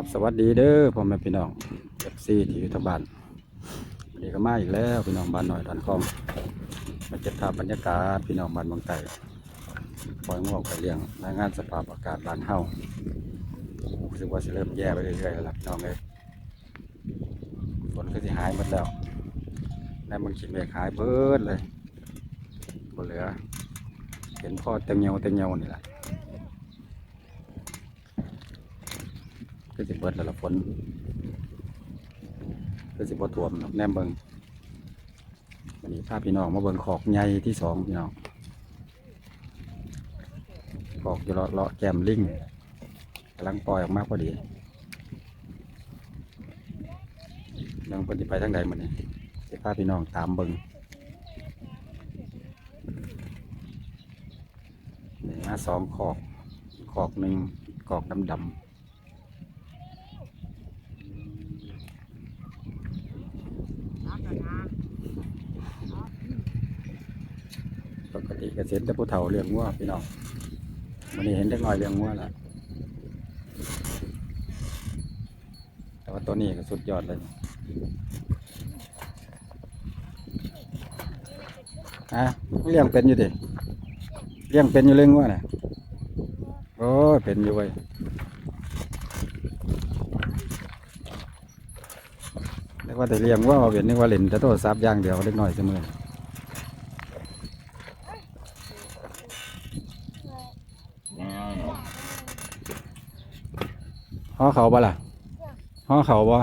ครับสวัสดีเด้อพ่อแม่พี่น้องเอฟซีที่อยู่ทางบ้านวันนี้ก็มาอีกแล้วพี่น้องบ้านหน่อยดอนคอมมาเก็บภาพบรรยากาศพี่น้องบ้านเมืองไต่ปล่อยงอกไปเลี้ยงรายงานสภาพอากาศบ้านเฮารู้สึกว่าจะเริ่มแย่ไปเรื่อยๆแล้วพี่น้องเลยฝนก็สิหายหมดแล้วแล้มันขีดเมฆหายเบิดเลยบ่เหลือเห็นพ่อเต็มเงาเต็มเงานี่แหละ ก็สิเบิดแล้วละฝนก็สิบ่ท่วมแนมเบิงวันนี้พาพี่น้องมาเบิงขอกใหญ่ที่สองพี่น้องขอกอยู่เลาะเลาะแกมลิงกำลังปล่อยออกมาพอดียังปฏิไปทางใดมันนี่จะพาพี่น้องตามเบิงนี่มาสองขอกขอกหนึ่งขอกดำดำๆ กติก็เห็นแต่ผู้เฒ่าเลี้ยงวัวพี่น้องวันนี้เห็นเด็กน้อยเลี้ยงวัวแล้วแต่ว่าตัวนี้ก็สุดยอดเลยอะเลี้ยงเป็นอยู่ดิเลี้ยงเป็นอยู่เลี้ยงวัวน่ะโอ้ยเป็นอยู่เว้ยนึกว่าแต่เลี้ยงวัวเป็นนึกว่าเล่นแต่โทรศัพท์อย่างเดียวเล็กน้อยเสมอ ห่ อเขาบ่ล่ะห่อเขาบ่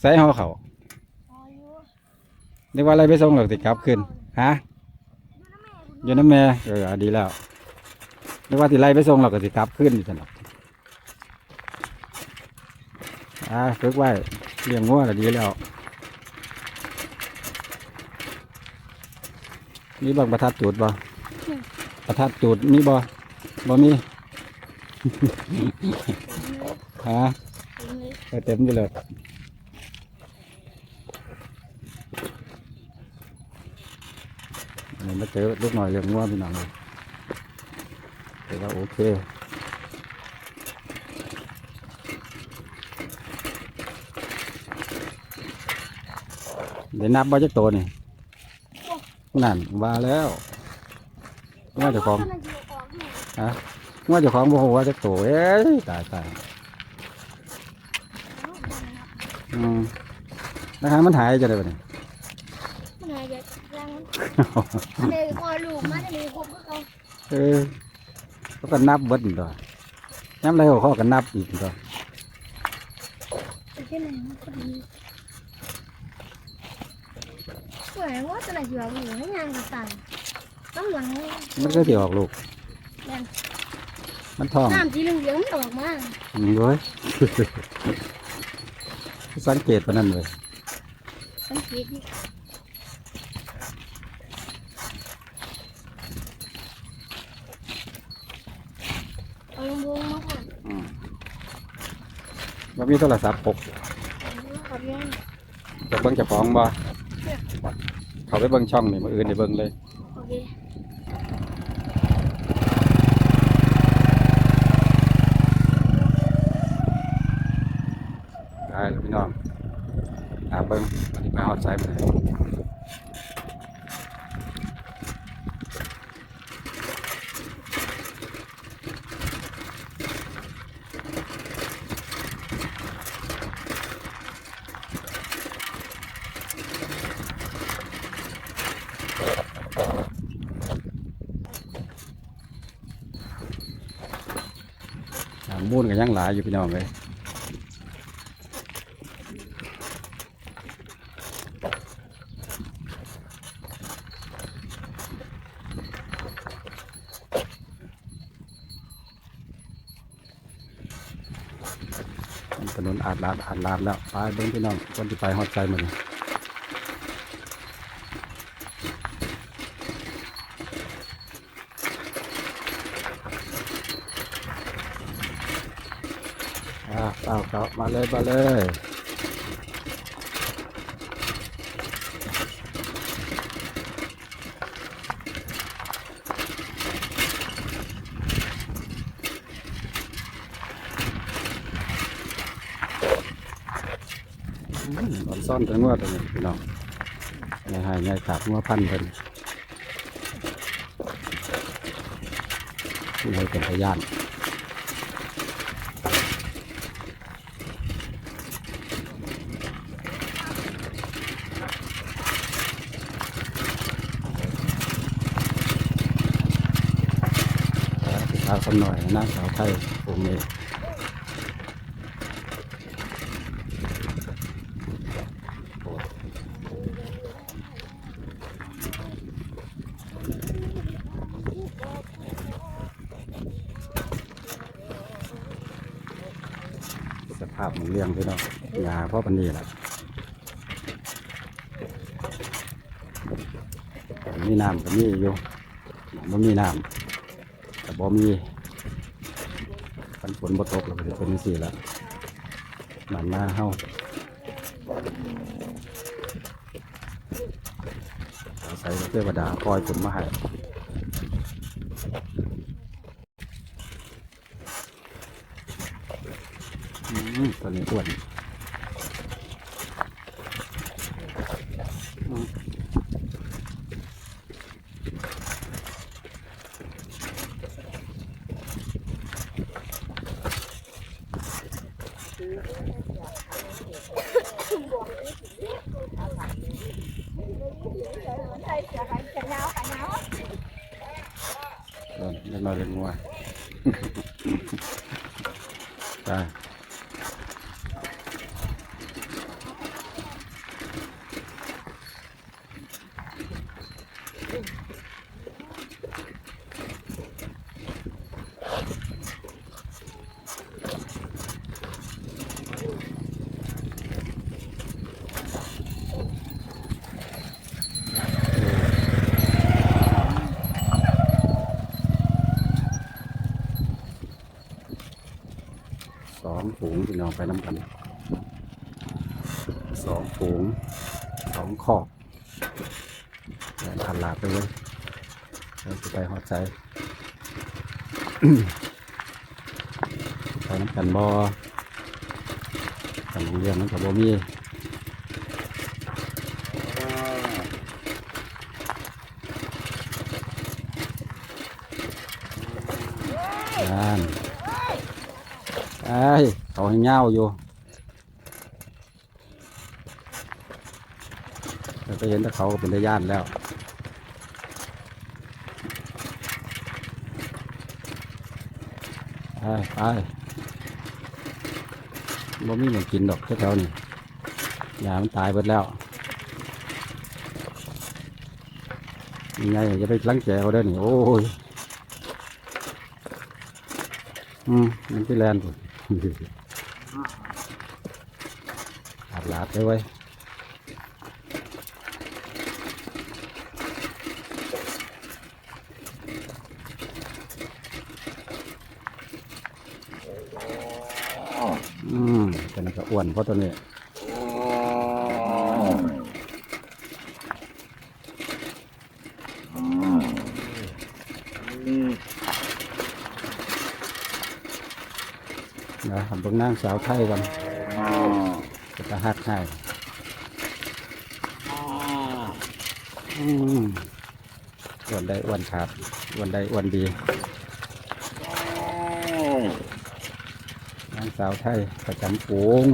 ใส่ห่อเขาเรียกว่าอะไรไปส่งหรอกติกลับขึ้นฮะอยู่น้ำแม่เออดีแล้วเรียกว่าติไล่ไปส่งหรอกก็ติกลับขึ้นอยู่ตลอดอ่าฝึกไว้เลี้ยงงัวก็ดีแล้วมีบางประทัดจูดบ่ประทัดจูดมีบ่บ่มี ฮะเออเต็มอยู่เลยนี่มาเจอลูกหน่อยเรียงงัวพี่น้องเลยถือว่าโอเคเดี๋ยวนับว่าจะโตนี่นั่นว่าแล้วว่าเจะของฮะ ว่าเจะของบ่ฮู้ว่าจะโตเอ้ยตายตายอืมนะครับมันหายจะได้ปะเนี่ยมันหายจากรังเด็กพอลูกมันจะมีครบก็เขาเออเขาก็นับเบิดอีกตัวย้ำไรเขาก็นับอีกตัวเป็นแค่ไหนมันก็ดีสวยว่าจะไหนอยู่หมูให้งานกับตันน้ำหลังมันก็เสียออกลูก มันท้องน้ำสีเหลืองๆมันออกมาอืมด้วยสังเกตปะนั่นเลยสังเกตดิเอาลงบงมาก่อนอืมว่ามีโทรศัพท์ปกขับยังจะเบิ้งเจะฟ้าของบ่เขาไปเบิ้งช่องนี่มาอื่นในเบิ้งเลย โอเค ได้แล้วพี่น้องตามเบิ้ง วันนี้ไปฮอดไซด์มาเลยอ่ามูนกันยังหลายอยู่พี่น้องเลย ถนน ลาดอาดลาดแล้วไปเบิ้งพี่น้องคนที่ไปหอดใจมันอ่าเต่าเต่ามาเลยมาเลย ซ่อนตัวงัวตัวนี้พี่น้องใหญ่หายใหญ่ขาดงัวพันธุ์เป็นผู้ใดเป็นพยานสาวคนหน่อยนะสาวไทยผมเองสภาพมันเลี้ยงพี่น้องยาเพราะปันนี้แหละมีน้ำก็มีอยู่มันมีน้ำแต่บ่มีกันฝนบ่ตกแล้วก็สิเป็นจังซี่ละมันมาเฮาอาศัยเทวดาปล่อยฝนมาให้ อืมตอนนี้อ้วนอืม ใส่เสื้อกันกันหนาวกันหนาว เริ่มเล็กน้อยเล็กงัว ได้ สองฝูงพี่น้อง ไปน้ำกันสองฝูงสองขอบแรงขันหลาดไปเลยเราจะไปหอดใจไปน้ำกันบอกันเรียนน้ำกับบ่มีนั่น ไอ้ยเขา ให้เงาอยู่แต่ไปเห็นแต่เขาก็เป็นได้ย่านแล้วไปไปบ่มีหยังกินดอกแถวๆนี่ยามันตายหมดแล้วยังไงจะไปล้างแจเขาได้อนี่โอ้ยอืมมันที่แลนด์พุ่น อาดลาดไปไว้ยอืมเป็นกระอ้วนเพราะตัวนี้ นะทำเบิ่งนางสาวไทยกันจะกระหักให้อืมอ้วนได้อ้วนขาดอ้วนได้อ้วนดีนางสาวไทยประจำปูง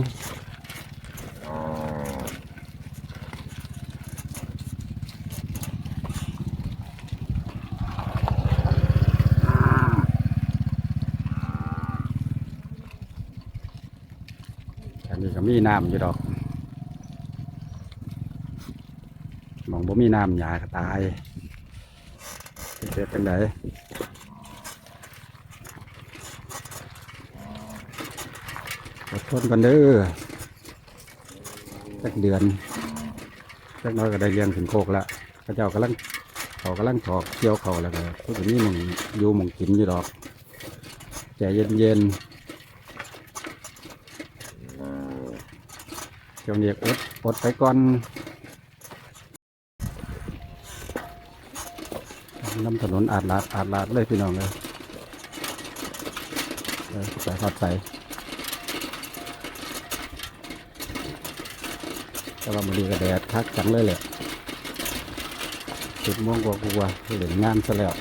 อันนี้ก็มีน้ำอยู่ดอกมองบ่มีน้ำหยาก็ตายเกิดจังไดอดทนกันเด้อสักเดือนสักน้อยก็ได้เลี้ยงถึงโคกแล้วพระเจ้ากำลังเขากำลังถอกเกี่ยวเขาแล้วก็พวกนี้มึงอยู่มึงกินอยู่ดอกใจเย็นเย็นๆ เจ้าเนียอดอดไปก่อนน้ำถนนอาดลาดอาดลาดเลยพี่น้องเลยเออใส่ทอดใส่แต่ว่ามันดีกับแดดคักจังเลยแหละสิบโมงกว่ากูว่าเหลืองงานซะแล้ว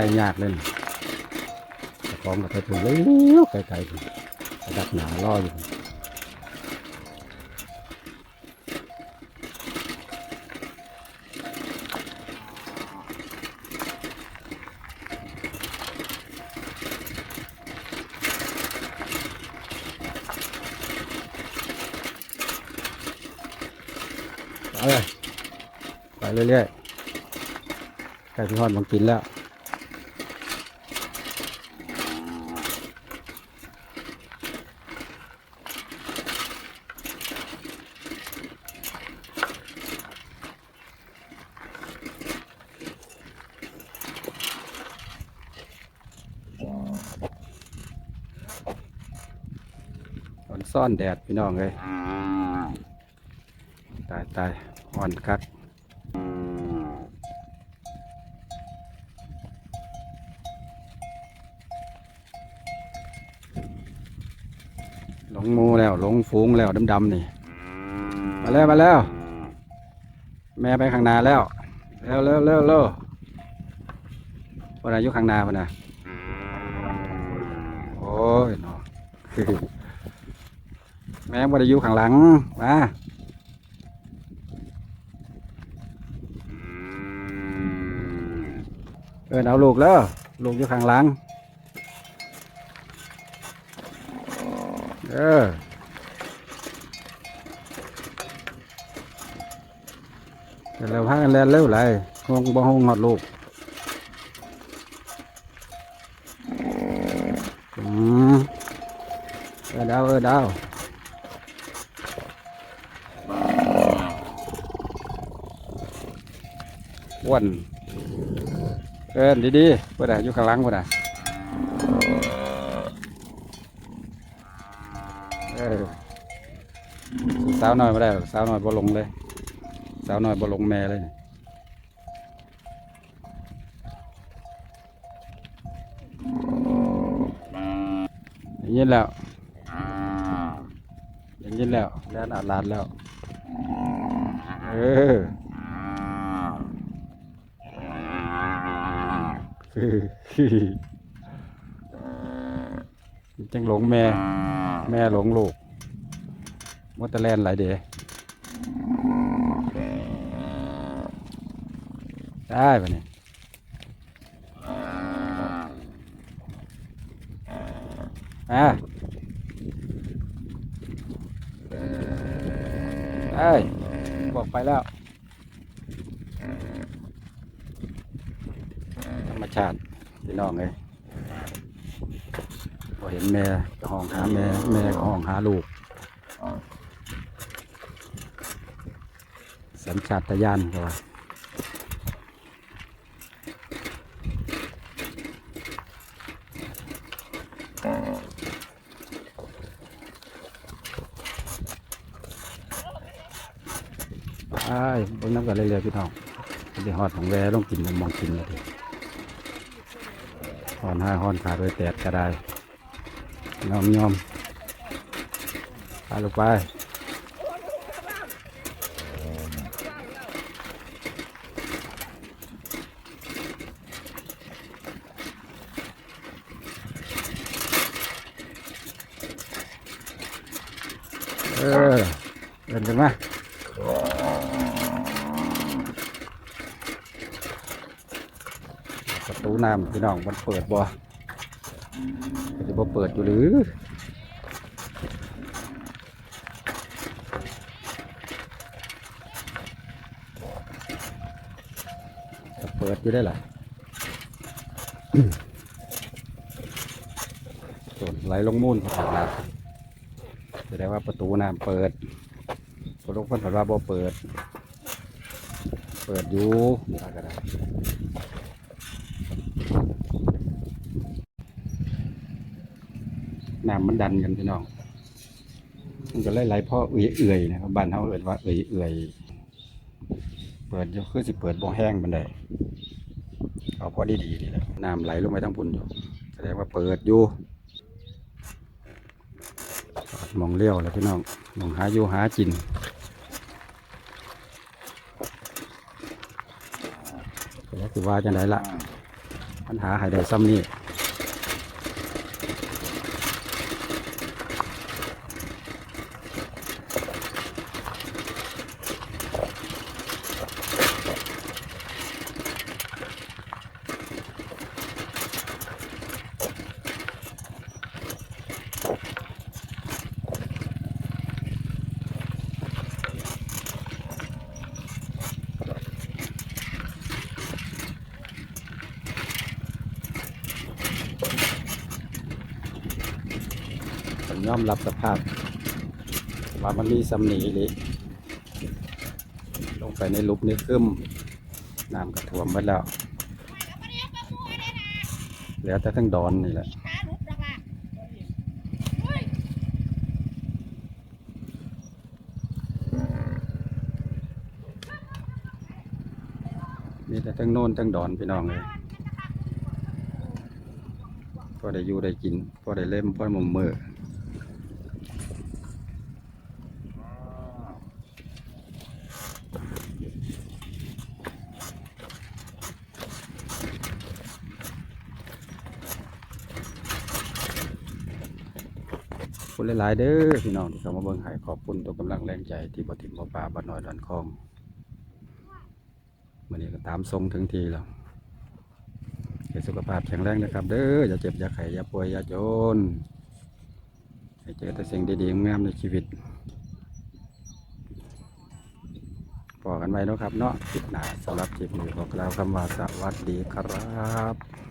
ล่ยากเล่นต่ของกับไปถึงเลี้ยวไกลๆถึงดักหนาล่ออยู่เอาเลยไปเรื่อยๆใกล้พี่ฮอดมังกินแล้ว ซ่อนแดดพี่น้องเลยตายตายอ่อนคักหลงหมูแล้วหลงฝูงแล้วดำๆนี่ มาแล้วมาแล้ว แม่ไปข้างหนาแล้วเร็วเร็วเร็วเร็ววันอายุข้างหนาพนนะโอ้ยเนาะ แม่บ่ได้อยู่ข้างหลังมาเออเอาลูกแล้วลูกอยู่ข้างหลัง เออเดี๋ยวเราพากันแล่นเร็วไรห้องบ่ห้องหอดลูกอืมเออดาวเออดาว อ้วนเอินดีๆพ่อน่ะอยู่ข้างหลังพ่อน่ะเออสาวน้อยมาได้หรอกสาวน้อยบ่ลงเลย สาวน้อยบ่ลงแม่เลยนี่ได้ยินแล้วได้ยินแล้วแล้วอาลาดแล้ว เออ จังหลงแม่ แม่หลงลูกมดแตะแลนหลายเดะได้ปะเนี่ยอะได้บอกไปแล้ว ธรรม ชาติพี่น้องเลยพอเห็นแม่ก็ห้องหาแม่แม่ก็ห้องหาลูก สัญชาตญาณก็ว่าไอ้บนน้ำกันเรื่อยๆพี่น้องไปหอดของแวต้องกินมันมองกินเลย หอนห้าหอนขาดโดยแตดก็ได้ยอมยอมพาลูกไปเออเดินกันมาประตู น้ำพี่น้องมันเปิดบ่จะบ่เปิดอยู่หรือเปิดอยู่ได้ล่ะส่วนไหลลงมูลเขาถามแสดงว่าประตูน้ำเปิดพอลูกคนผัดว่าบ่เปิด เปิดอยู่ว่าก็ได้ น้ำมันดันกันพี่น้องมันก็เลยไหลพ่อเอื่อยๆนะครับบ้านเขาเอิ้นว่าเอื่อยๆเปิดยู่คือสิเปิดบ่แห้งบันไดเอาพอดีๆนี่แหละน้ำไหลลงไปทั้งปุ่นอยู่แสดงว่าเปิดอยู่มองเลี้ยวแล้วพี่น้องมองหาอยู่หากินก็คือว่าจังไดละปัญหาหายได้ซ้ำนี่ ยอมรับสภาพ ว่ามันมีสำนีเลยลงไปในลุบนี่ขึ้นน้ำกระท่วมไปแล้วเหลือแต่ทั้งดอนนี่แหละมีแต่ทั้งโน่นทั้งดอนพี่น้องเลยพอได้อยู่ได้กิน พอได้เล่มพอได้มุมมือ ขอบคุณ หลายๆเด้อพี่น้องที่เข้ามาเบิ่งให้ขอบคุณตัวกำลังแรงใจที่บ่ทิมบ่ป่าบ่น้อยดอนคองมื้อนี้ก็ตามทรงถึงทีแล้วให้สุขภาพแข็งแรงนะครับ เด้ออย่าเจ็บอย่าไข้อย่าป่วยอย่าจนให้เจอแต่สิ่งดีๆงามในชีวิตพอกันไว้นะครับเนาะคลิปหน้าสำหรับคลิปนี้ขอกล่าวคำว่าสวัสดีครับ